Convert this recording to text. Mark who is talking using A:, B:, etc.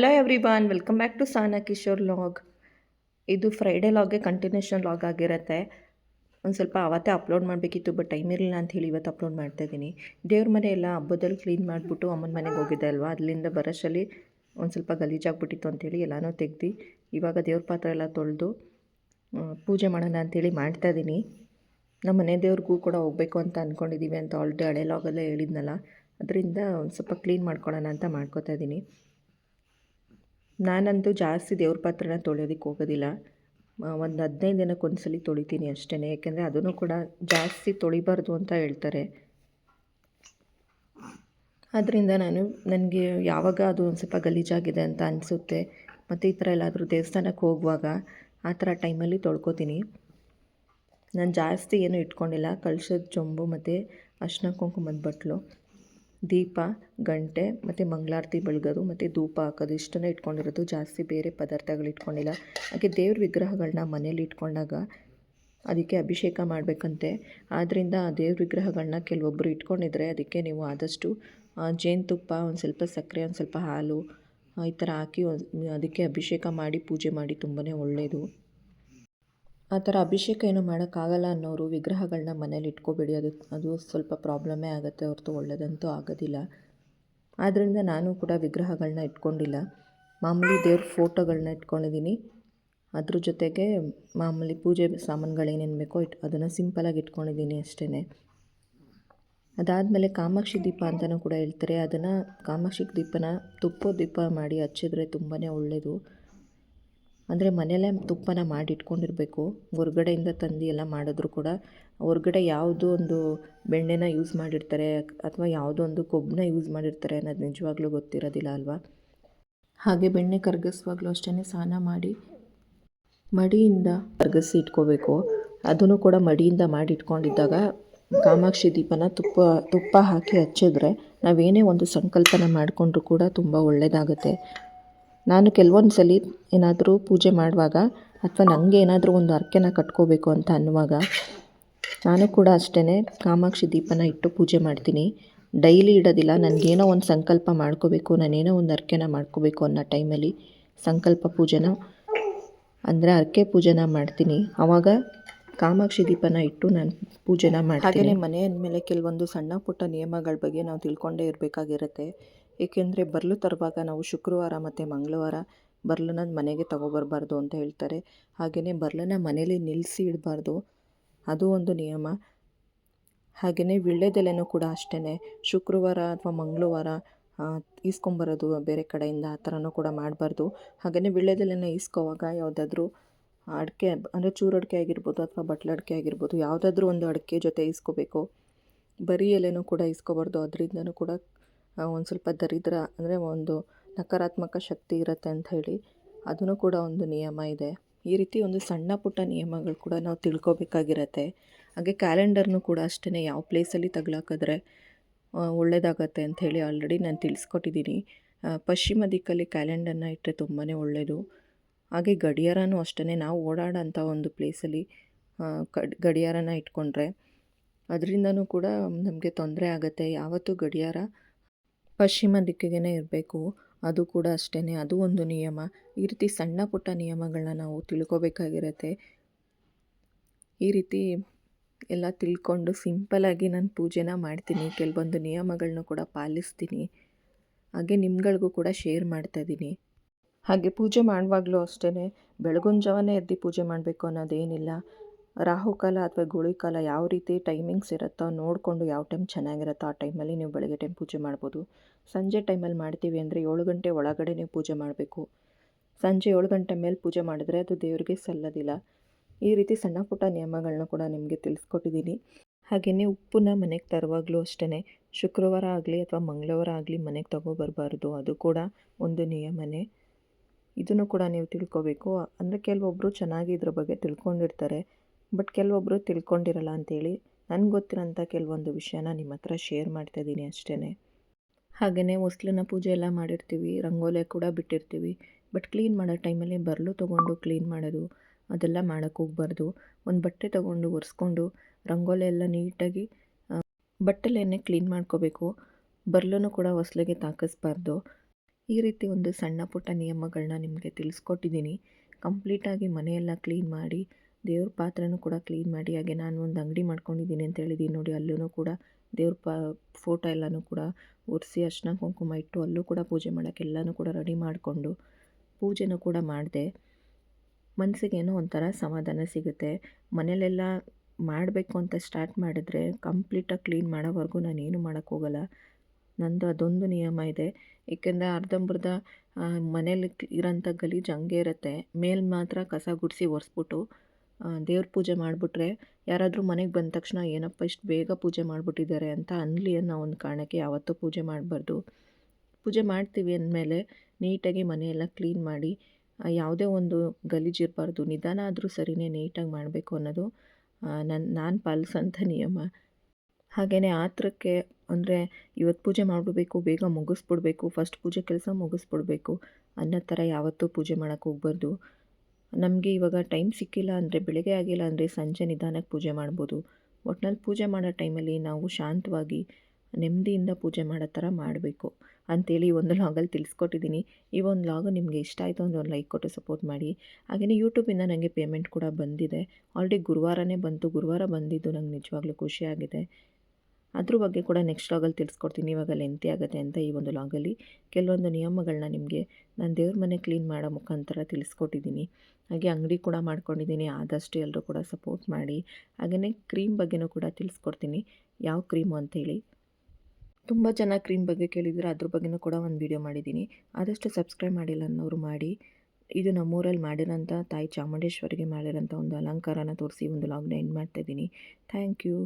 A: Hello everyone welcome back to Sana Kishore vlog ಇದು Friday ಲಾಗೆ continuation log ಆಗಿರುತ್ತೆ. ಒಂದು ಸ್ವಲ್ಪ ಅವತ್ತೇ ಅಪ್ಲೋಡ್ ಮಾಡಬೇಕಿತ್ತು ಬಟ್ ಟೈಮ್ ಇರಲಿಲ್ಲ ಅಂತ ಹೇಳಿ ಇವತ್ತು ಅಪ್ಲೋಡ್ ಮಾಡ್ತಾ ಇದ್ದೀನಿ ದೇವ್ರ ಮನೆ ಎಲ್ಲ ಹಬ್ಬದಲ್ಲಿ ಕ್ಲೀನ್ ಮಾಡಿಬಿಟ್ಟು ಅಮ್ಮನ ಮನೆಗೆ ಹೋಗಿದ್ದೆ ಅಲ್ವಾ? ಅಲ್ಲಿಂದ ಬರಶಲ್ಲಿ ಒಂದು ಸ್ವಲ್ಪ ಗಲೀಜಾಗ್ಬಿಟ್ಟಿತ್ತು ಅಂತೇಳಿ ಎಲ್ಲನೂ ತೆಗ್ದು, ಇವಾಗ ದೇವ್ರ ಪಾತ್ರ ಎಲ್ಲ ತೊಳೆದು ಪೂಜೆ ಮಾಡೋಣ ಅಂತೇಳಿ ಮಾಡ್ತಾ ಇದ್ದೀನಿ ನಮ್ಮ ಮನೆ ದೇವ್ರಿಗೂ ಕೂಡ ಹೋಗಬೇಕು ಅಂತ ಅಂದ್ಕೊಂಡಿದ್ದೀವಿ ಅಂತ ಆಲ್ರೆಡಿ ಹಳೆ ಲಾಗಲ್ಲೇ ಹೇಳಿದ್ನಲ್ಲ. ಅದರಿಂದ ಒಂದು ಸ್ವಲ್ಪ ಕ್ಲೀನ್ ಮಾಡ್ಕೊಳ್ಳೋಣ ಅಂತ ಮಾಡ್ಕೋತಾ ಇದ್ದೀನಿ ನಾನಂತೂ ಜಾಸ್ತಿ ದೇವ್ರ ಪಾತ್ರನ ತೊಳೆಯೋದಕ್ಕೆ ಹೋಗೋದಿಲ್ಲ. ಒಂದು ಹದಿನೈದು ದಿನಕ್ಕೆ ಸಲ ತೊಳಿತೀನಿ ಅಷ್ಟೇ ಯಾಕೆಂದರೆ ಅದನ್ನು ಕೂಡ ಜಾಸ್ತಿ ತೊಳಿಬಾರ್ದು ಅಂತ ಹೇಳ್ತಾರೆ. ಆದ್ದರಿಂದ ನಾನು, ನನಗೆ ಯಾವಾಗ ಅದು ಒಂದು ಸ್ವಲ್ಪ ಗಲೀಜಾಗಿದೆ ಅಂತ ಅನಿಸುತ್ತೆ, ಮತ್ತು ಈ ಥರ ಎಲ್ಲಾದರೂ ದೇವಸ್ಥಾನಕ್ಕೆ ಹೋಗುವಾಗ ಆ ಥರ ಟೈಮಲ್ಲಿ ತೊಳ್ಕೊತೀನಿ. ನಾನು ಜಾಸ್ತಿ ಏನು ಇಟ್ಕೊಂಡಿಲ್ಲ. ಕಳ್ಸದ ಚೊಂಬು ಮತ್ತು ಅರ್ಶಿನ ಕುಂಕುಮದ ಬಟ್ಲು. ದೀಪ, ಗಂಟೆ ಮತ್ತು ಮಂಗಳಾರತಿ ಬೆಳಗೋದು ಮತ್ತು ಧೂಪ ಹಾಕೋದು ಇಷ್ಟನ್ನೇ ಇಟ್ಕೊಂಡಿರೋದು. ಜಾಸ್ತಿ ಬೇರೆ ಪದಾರ್ಥಗಳು ಇಟ್ಕೊಂಡಿಲ್ಲ. ಹಾಗೆ ದೇವ್ರ ವಿಗ್ರಹಗಳನ್ನ ಮನೇಲಿ ಇಟ್ಕೊಂಡಾಗ ಅದಕ್ಕೆ ಅಭಿಷೇಕ ಮಾಡಬೇಕಂತೆ. ಆದ್ದರಿಂದ ಆ ದೇವ್ರ ವಿಗ್ರಹಗಳನ್ನ ಕೆಲವೊಬ್ಬರು ಇಟ್ಕೊಂಡಿದ್ರೆ ಅದಕ್ಕೆ ನೀವು ಆದಷ್ಟು ಜೇನುತುಪ್ಪ, ಒಂದು ಸ್ವಲ್ಪ ಸಕ್ಕರೆ, ಒಂದು ಸ್ವಲ್ಪ ಹಾಲು ಈ ಥರ ಹಾಕಿ ಅದಕ್ಕೆ ಅಭಿಷೇಕ ಮಾಡಿ, ಪೂಜೆ ಮಾಡಿ ತುಂಬಾ ಒಳ್ಳೆಯದು ಆ ಥರ ಅಭಿಷೇಕ ಏನು ಮಾಡೋಕ್ಕಾಗಲ್ಲ ಅನ್ನೋರು ವಿಗ್ರಹಗಳನ್ನ ಮನೇಲಿ ಇಟ್ಕೋಬೇಡಿ. ಅದು ಅದು ಸ್ವಲ್ಪ ಪ್ರಾಬ್ಲಮ್ಮೇ ಆಗುತ್ತೆ, ಹೊರತು ಒಳ್ಳೆಯದಂತೂ ಆಗೋದಿಲ್ಲ. ಆದ್ದರಿಂದ ನಾನು ಕೂಡ ವಿಗ್ರಹಗಳನ್ನ ಇಟ್ಕೊಂಡಿಲ್ಲ. ಮಾಮೂಲಿ ದೇವ್ರ ಫೋಟೋಗಳನ್ನ ಇಟ್ಕೊಂಡಿದ್ದೀನಿ ಅದ್ರ ಜೊತೆಗೆ ಮಾಮೂಲಿ ಪೂಜೆ ಸಾಮಾನುಗಳೇನೇನು ಬೇಕೋ ಇಟ್, ಅದನ್ನು ಸಿಂಪಲಾಗಿ ಇಟ್ಕೊಂಡಿದ್ದೀನಿ ಅಷ್ಟೇ ಅದಾದಮೇಲೆ ಕಾಮಾಕ್ಷಿ ದೀಪ ಅಂತಲೂ ಕೂಡ ಹೇಳ್ತಾರೆ. ಅದನ್ನು ಕಾಮಾಕ್ಷಿ ದೀಪನ ತುಪ್ಪ ದೀಪ ಮಾಡಿ ಹಚ್ಚಿದ್ರೆ ತುಂಬಾ ಒಳ್ಳೆಯದು ಅಂದರೆ ಮನೆಯಲ್ಲೇ ತುಪ್ಪನ ಮಾಡಿ ಇಟ್ಕೊಂಡಿರಬೇಕು ಹೊರ್ಗಡೆಯಿಂದ ತಂದು ಎಲ್ಲ ಮಾಡಿದ್ರು ಕೂಡ ಹೊರ್ಗಡೆ ಯಾವುದೋ ಒಂದು ಬೆಣ್ಣೆನ ಯೂಸ್ ಮಾಡಿರ್ತಾರೆ ಅಥವಾ ಯಾವುದೋ ಒಂದು ಕೊಬ್ಬನ್ನ ಯೂಸ್ ಮಾಡಿರ್ತಾರೆ ಅನ್ನೋದು ನಿಜವಾಗ್ಲೂ ಗೊತ್ತಿರೋದಿಲ್ಲ ಅಲ್ವಾ? ಹಾಗೆ ಬೆಣ್ಣೆ ಕರಗಿಸುವಾಗಲೂ ಅಷ್ಟೇ ಸ್ನಾನ ಮಾಡಿ ಮಡಿಯಿಂದ ಕರಗಿಸಿ ಇಟ್ಕೋಬೇಕು. ಅದನ್ನು ಕೂಡ ಮಡಿಯಿಂದ ಮಾಡಿ ಇಟ್ಕೊಂಡಿದ್ದಾಗ ಕಾಮಾಕ್ಷಿ ದೀಪನ ತುಪ್ಪ ತುಪ್ಪ ಹಾಕಿ ಹಚ್ಚಿದ್ರೆ ನಾವೇನೇ ಒಂದು ಸಂಕಲ್ಪನ ಮಾಡಿಕೊಂಡ್ರೂ ಕೂಡ ತುಂಬ ಒಳ್ಳೆಯದಾಗುತ್ತೆ ನಾನು ಕೆಲವೊಂದು ಸಲ ಏನಾದರೂ ಪೂಜೆ ಮಾಡುವಾಗ ಅಥವಾ ನನಗೆ ಏನಾದರೂ ಒಂದು ಹರಕೆನ ಕಟ್ಕೋಬೇಕು ಅಂತ ಅನ್ನುವಾಗ ನಾನು ಕೂಡ ಅಷ್ಟೇ ಕಾಮಾಕ್ಷಿ ದೀಪನ ಇಟ್ಟು ಪೂಜೆ ಮಾಡ್ತೀನಿ. ಡೈಲಿ ಇಡೋದಿಲ್ಲ, ನನಗೇನೋ ಒಂದು ಸಂಕಲ್ಪ ಮಾಡ್ಕೋಬೇಕು, ನಾನೇನೋ ಒಂದು ಹರಕೆನ ಮಾಡ್ಕೋಬೇಕು ಅನ್ನೋ ಟೈಮಲ್ಲಿ ಸಂಕಲ್ಪ ಪೂಜೆನ, ಅಂದರೆ ಹರಕೆ ಪೂಜೆನ ಮಾಡ್ತೀನಿ. ಆವಾಗ ಕಾಮಾಕ್ಷಿ ದೀಪನ ಇಟ್ಟು ನಾನು ಪೂಜೆನ ಮಾಡ್ತೀನಿ. ಹಾಗೆಯೇ ಮನೆ ಅಂದಮೇಲೆ ಕೆಲವೊಂದು ಸಣ್ಣ ಪುಟ್ಟ ನಿಯಮಗಳ ಬಗ್ಗೆ ನಾವು ತಿಳ್ಕೊಂಡೇ ಇರಬೇಕಾಗಿರುತ್ತೆ. ಏಕೆಂದರೆ ಬರಲು ತರುವಾಗ ನಾವು ಶುಕ್ರವಾರ ಮತ್ತು ಮಂಗಳವಾರ ಬರ್ಲನ್ನ ಮನೆಗೆ ತಗೊಬರಬಾರ್ದು ಅಂತ ಹೇಳ್ತಾರೆ. ಹಾಗೆಯೇ ಬರ್ಲನ್ನ ಮನೇಲಿ ನಿಲ್ಲಿಸಿ ಇಡಬಾರ್ದು. ಅದು ಒಂದು ನಿಯಮ. ಹಾಗೆಯೇ ವೀಳ್ಯದೆಲೆನೂ ಕೂಡ ಅಷ್ಟೇ ಶುಕ್ರವಾರ ಅಥವಾ ಮಂಗಳವಾರ ಈಸ್ಕೊಂಬರೋದು ಬೇರೆ ಕಡೆಯಿಂದ ಆ ಥರನೂ ಕೂಡ ಮಾಡಬಾರ್ದು. ಹಾಗೆಯೇ ವೀಳ್ಯದೆಲೆನ ಈಸ್ಕೋವಾಗ ಯಾವುದಾದ್ರೂ ಅಡಿಕೆ, ಅಂದರೆ ಚೂರು ಅಡಿಕೆ ಆಗಿರ್ಬೋದು ಅಥವಾ ಬಟ್ಲು ಅಡಿಕೆ ಆಗಿರ್ಬೋದು, ಯಾವುದಾದ್ರೂ ಒಂದು ಅಡಿಕೆ ಜೊತೆ ಈಸ್ಕೋಬೇಕು. ಬರೀ ಎಲೆನೂ ಕೂಡ ಈಸ್ಕೋಬಾರ್ದು. ಅದರಿಂದನೂ ಕೂಡ ಒಂದು ಸ್ವಲ್ಪ ದರಿದ್ರ ಅಂದರೆ ಒಂದು ನಕಾರಾತ್ಮಕ ಶಕ್ತಿ ಇರುತ್ತೆ ಅಂತ ಹೇಳಿ ಅದೂ ಕೂಡ ಒಂದು ನಿಯಮ ಇದೆ. ಈ ರೀತಿ ಒಂದು ಸಣ್ಣ ಪುಟ್ಟ ನಿಯಮಗಳು ಕೂಡ ನಾವು ತಿಳ್ಕೊಬೇಕಾಗಿರತ್ತೆ. ಹಾಗೆ ಕ್ಯಾಲೆಂಡರ್ನು ಕೂಡ ಅಷ್ಟೇ ಯಾವ ಪ್ಲೇಸಲ್ಲಿ ತಗ್ಲಾಕಿದ್ರೆ ಒಳ್ಳೆಯದಾಗತ್ತೆ ಹೇಳಿ ಆಲ್ರೆಡಿ ನಾನು ತಿಳಿಸ್ಕೊಟ್ಟಿದ್ದೀನಿ. ಪಶ್ಚಿಮ ದಿಕ್ಕಲ್ಲಿ ಕ್ಯಾಲೆಂಡರ್ನ ಇಟ್ಟರೆ ತುಂಬಾ ಒಳ್ಳೆಯದು ಹಾಗೆ ಗಡಿಯಾರನೂ ಅಷ್ಟೇ ನಾವು ಓಡಾಡೋಂಥ ಒಂದು ಪ್ಲೇಸಲ್ಲಿ ಗಡಿಯಾರನ ಇಟ್ಕೊಂಡ್ರೆ, ಅದರಿಂದನೂ ಕೂಡ ನಮಗೆ ತೊಂದರೆ ಆಗುತ್ತೆ. ಯಾವತ್ತೂ ಗಡಿಯಾರ ಪಶ್ಚಿಮ ದಿಕ್ಕಿಗೆನೇ ಇರಬೇಕು. ಅದು ಕೂಡ ಅಷ್ಟೇ ಅದು ಒಂದು ನಿಯಮ. ಈ ರೀತಿ ಸಣ್ಣ ಪುಟ್ಟ ನಿಯಮಗಳನ್ನ ನಾವು ತಿಳ್ಕೊಬೇಕಾಗಿರತ್ತೆ. ಈ ರೀತಿ ಎಲ್ಲ ತಿಳ್ಕೊಂಡು ಸಿಂಪಲಾಗಿ ನಾನು ಪೂಜೆನ ಮಾಡ್ತೀನಿ. ಕೆಲವೊಂದು ನಿಯಮಗಳನ್ನೂ ಕೂಡ ಪಾಲಿಸ್ತೀನಿ. ಹಾಗೆ ನಿಮ್ಗಳಿಗೂ ಕೂಡ ಶೇರ್ ಮಾಡ್ತಾಯಿದ್ದೀನಿ ಹಾಗೆ ಪೂಜೆ ಮಾಡುವಾಗಲೂ ಅಷ್ಟೇ ಬೆಳಗಿನ ಜಾವನೇ ಎದ್ದು ಪೂಜೆ ಮಾಡಬೇಕು ಅನ್ನೋದೇನಿಲ್ಲ. ರಾಹುಕಾಲ ಅಥವಾ ಗುಳಿಕಾಲ ಯಾವ ರೀತಿ ಟೈಮಿಂಗ್ಸ್ ಇರುತ್ತೋ ನೋಡಿಕೊಂಡು ಯಾವ ಟೈಮ್ ಚೆನ್ನಾಗಿರುತ್ತೋ ಆ ಟೈಮಲ್ಲಿ ನೀವು ಬೆಳಗ್ಗೆ ಟೈಮ್ ಪೂಜೆ ಮಾಡ್ಬೋದು. ಸಂಜೆ ಟೈಮಲ್ಲಿ ಮಾಡ್ತೀವಿ ಅಂದರೆ ಏಳು ಗಂಟೆ ಒಳಗಡೆ ಪೂಜೆ ಮಾಡಬೇಕು. ಸಂಜೆ ಏಳು ಗಂಟೆ ಮೇಲೆ ಪೂಜೆ ಮಾಡಿದ್ರೆ ಅದು ದೇವರಿಗೆ ಸಲ್ಲೋದಿಲ್ಲ. ಈ ರೀತಿ ಸಣ್ಣ ಪುಟ್ಟ ನಿಯಮಗಳನ್ನ ಕೂಡ ನಿಮಗೆ ತಿಳಿಸ್ಕೊಟ್ಟಿದ್ದೀನಿ. ಹಾಗೆಯೇ ಉಪ್ಪನ್ನ ಮನೆಗೆ ತರುವಾಗಲೂ ಅಷ್ಟೇ ಶುಕ್ರವಾರ ಆಗಲಿ ಅಥವಾ ಮಂಗಳವಾರ ಆಗಲಿ ಮನೆಗೆ ತಗೋಬರಬಾರ್ದು, ಅದು ಕೂಡ ಒಂದು ನಿಯಮನೇ. ಇದನ್ನು ಕೂಡ ನೀವು ತಿಳ್ಕೊಬೇಕು. ಅಂದರೆ ಕೆಲವೊಬ್ಬರು ಚೆನ್ನಾಗಿ ಇದ್ರ ಬಗ್ಗೆ ತಿಳ್ಕೊಂಡಿರ್ತಾರೆ, ಬಟ್ ಕೆಲವೊಬ್ಬರು ತಿಳ್ಕೊಂಡಿರಲ್ಲ ಅಂಥೇಳಿ ನನಗೆ ಗೊತ್ತಿರೋಂಥ ಕೆಲವೊಂದು ವಿಷಯನ ನಿಮ್ಮ ಹತ್ರ ಶೇರ್ ಮಾಡ್ತಾಯಿದ್ದೀನಿ ಅಷ್ಟೇ ಹಾಗೆಯೇ ಹೊಸ್ಲಿನ ಪೂಜೆ ಎಲ್ಲ ಮಾಡಿರ್ತೀವಿ, ರಂಗೋಲೆ ಕೂಡ ಬಿಟ್ಟಿರ್ತೀವಿ. ಬಟ್ ಕ್ಲೀನ್ ಮಾಡೋ ಟೈಮಲ್ಲಿ ಬರಲು ತೊಗೊಂಡು ಕ್ಲೀನ್ ಮಾಡೋದು, ಅದೆಲ್ಲ ಮಾಡೋಕ್ಕೆ ಹೋಗ್ಬಾರ್ದು. ಒಂದು ಬಟ್ಟೆ ತೊಗೊಂಡು ಒರೆಸ್ಕೊಂಡು ರಂಗೋಲೆ ಎಲ್ಲ ನೀಟಾಗಿ ಬಟ್ಟೆಲೆಯನ್ನು ಕ್ಲೀನ್ ಮಾಡ್ಕೋಬೇಕು. ಬರ್ಲೂ ಕೂಡ ಹೊಸ್ಲಿಗೆ ತಾಕಿಸ್ಬಾರ್ದು. ಈ ರೀತಿ ಒಂದು ಸಣ್ಣ ಪುಟ್ಟ ನಿಯಮಗಳನ್ನ ನಿಮಗೆ ತಿಳಿಸ್ಕೊಟ್ಟಿದ್ದೀನಿ. ಕಂಪ್ಲೀಟಾಗಿ ಮನೆಯೆಲ್ಲ ಕ್ಲೀನ್ ಮಾಡಿ ದೇವ್ರ ಪಾತ್ರೆನೂ ಕೂಡ ಕ್ಲೀನ್ ಮಾಡಿ, ಹಾಗೆ ನಾನು ಒಂದು ಅಂಗಡಿ ಮಾಡ್ಕೊಂಡಿದ್ದೀನಿ ಅಂತ ಹೇಳಿದ್ದೀನಿ ನೋಡಿ ಅಲ್ಲೂ ಕೂಡ ದೇವ್ರ ಪಾ ಫೋಟೋ ಎಲ್ಲನೂ ಕೂಡ ಒರೆಸಿ ಅರ್ಶಿನ ಕುಂಕುಮ ಇಟ್ಟು ಅಲ್ಲೂ ಕೂಡ ಪೂಜೆ ಮಾಡೋಕ್ಕೆ ಎಲ್ಲನೂ ಕೂಡ ರೆಡಿ ಮಾಡಿಕೊಂಡು ಪೂಜೆನೂ ಕೂಡ ಮಾಡಿದೆ. ಮನಸ್ಸಿಗೇನೋ ಒಂಥರ ಸಮಾಧಾನ ಸಿಗುತ್ತೆ. ಮನೇಲೆಲ್ಲ ಮಾಡಬೇಕು ಅಂತ ಸ್ಟಾರ್ಟ್ ಮಾಡಿದ್ರೆ ಕಂಪ್ಲೀಟಾಗಿ ಕ್ಲೀನ್ ಮಾಡೋವರೆಗೂ ನಾನೇನು ಮಾಡೋಕ್ಕೋಗಲ್ಲ ನಂದು ಅದೊಂದು ನಿಯಮ ಇದೆ. ಏಕೆಂದರೆ ಅರ್ಧಂಬರ್ಧ ಮನೇಲಿ ಇರೋಂಥ ಗಲೀಜು ಹಂಗೆ ಇರುತ್ತೆ. ಮೇಲೆ ಮಾತ್ರ ಕಸ ಗುಡಿಸಿ ಒರೆಸ್ಬಿಟ್ಟು ದೇವ್ರ ಪೂಜೆ ಮಾಡಿಬಿಟ್ರೆ ಯಾರಾದರೂ ಮನೆಗೆ ಬಂದ ತಕ್ಷಣ, ಏನಪ್ಪ ಇಷ್ಟು ಬೇಗ ಪೂಜೆ ಮಾಡಿಬಿಟ್ಟಿದ್ದಾರೆ ಅಂತ ಅನ್ನಲಿ ಅನ್ನೋ ಒಂದು ಕಾರಣಕ್ಕೆ ಯಾವತ್ತೂ ಪೂಜೆ ಮಾಡಬಾರ್ದು. ಪೂಜೆ ಮಾಡ್ತೀವಿ ಅಂದಮೇಲೆ ನೀಟಾಗಿ ಮನೆಯೆಲ್ಲ ಕ್ಲೀನ್ ಮಾಡಿ ಯಾವುದೇ ಒಂದು ಗಲೀಜು ಇರಬಾರ್ದು, ನಿಧಾನ ಆದರೂ ಸರಿನೇ ನೀಟಾಗಿ ಮಾಡಬೇಕು ಅನ್ನೋದು ನನ್ನ ನಾನು ಪಾಲಿಸೋಂಥ ನಿಯಮ. ಹಾಗೆಯೇ ಆತ್ರಕ್ಕೆ ಅಂದರೆ ಇವತ್ತು ಪೂಜೆ ಮಾಡಿಬಿಡ್ಬೇಕು, ಬೇಗ ಮುಗಿಸ್ಬಿಡ್ಬೇಕು, ಫಸ್ಟ್ ಪೂಜೆ ಕೆಲಸ ಮುಗಿಸ್ಬಿಡ್ಬೇಕು ಅನ್ನೋ ಥರ ಯಾವತ್ತೂ ಪೂಜೆ ಮಾಡೋಕ್ಕೆ ಹೋಗ್ಬಾರ್ದು. ನಮಗೆ ಇವಾಗ ಟೈಮ್ ಸಿಕ್ಕಿಲ್ಲ ಅಂದರೆ, ಬೆಳಗ್ಗೆ ಆಗಿಲ್ಲ ಅಂದರೆ ಸಂಜೆ ನಿಧಾನಕ್ಕೆ ಪೂಜೆ ಮಾಡ್ಬೋದು. ಒಟ್ನಲ್ಲಿ ಪೂಜೆ ಮಾಡೋ ಟೈಮಲ್ಲಿ ನಾವು ಶಾಂತವಾಗಿ, ನೆಮ್ಮದಿಯಿಂದ ಪೂಜೆ ಮಾಡೋ ಥರ ಮಾಡಬೇಕು. ಅಂಥೇಳಿ ಒಂದು ಲಾಗಲ್ಲಿ ತಿಳಿಸ್ಕೊಟ್ಟಿದ್ದೀನಿ. ಈ ಒಂದು ಲಾಗ್ ನಿಮಗೆ ಇಷ್ಟ ಆಯಿತು ಅಂದರೆ ಒಂದು ಲೈಕ್ ಕೊಟ್ಟು ಸಪೋರ್ಟ್ ಮಾಡಿ. ಹಾಗೆಯೇ ಯೂಟ್ಯೂಬಿಂದ ನನಗೆ ಪೇಮೆಂಟ್ ಕೂಡ ಬಂದಿದೆ. ಆಲ್ರೆಡಿ ಗುರುವಾರನೇ ಬಂತು. ಗುರುವಾರ ಬಂದಿದ್ದು ನಂಗೆ ನಿಜವಾಗ್ಲೂ ಖುಷಿಯಾಗಿದೆ ಅದ್ರ ಬಗ್ಗೆ ಕೂಡ ನೆಕ್ಸ್ಟ್ ಲಾಗಲ್ಲಿ ತಿಳಿಸ್ಕೊಡ್ತೀನಿ. ಇವಾಗ ಲೆಂತಿ ಆಗುತ್ತೆ ಅಂತ ಈ ಒಂದು ಲಾಗಲ್ಲಿ ಕೆಲವೊಂದು ನಿಯಮಗಳನ್ನ ನಿಮಗೆ ನಾನು ದೇವ್ರ ಮನೆ ಕ್ಲೀನ್ ಮಾಡೋ ಮುಖಾಂತರ ತಿಳಿಸ್ಕೊಟ್ಟಿದ್ದೀನಿ. ಹಾಗೆ ಅಂಗಡಿ ಕೂಡ ಮಾಡ್ಕೊಂಡಿದ್ದೀನಿ. ಆದಷ್ಟು ಎಲ್ಲರೂ ಕೂಡ ಸಪೋರ್ಟ್ ಮಾಡಿ. ಹಾಗೆಯೇ ಕ್ರೀಮ್ ಬಗ್ಗೆನೂ ಕೂಡ ತಿಳಿಸ್ಕೊಡ್ತೀನಿ. ಯಾವ ಕ್ರೀಮು ಅಂಥೇಳಿ ತುಂಬ ಜನ ಕ್ರೀಮ್ ಬಗ್ಗೆ ಕೇಳಿದರೆ ಅದ್ರ ಬಗ್ಗೆನೂ ಕೂಡ ಒಂದು ವಿಡಿಯೋ ಮಾಡಿದ್ದೀನಿ. ಆದಷ್ಟು ಸಬ್ಸ್ಕ್ರೈಬ್ ಮಾಡಿಲ್ಲ ಅನ್ನೋರು ಮಾಡಿ. ಇದು ನಮ್ಮೂರಲ್ಲಿ ಮಾಡಿರೋಂಥ ತಾಯಿ ಚಾಮುಂಡೇಶ್ವರಿಗೆ ಮಾಡಿರೋಂಥ ಒಂದು ಅಲಂಕಾರನ ತೋರಿಸಿ ಒಂದು ಲಾಗ್ನ ಎಂಡ್ ಮಾಡ್ತಾಯಿದ್ದೀನಿ ಥ್ಯಾಂಕ್ ಯು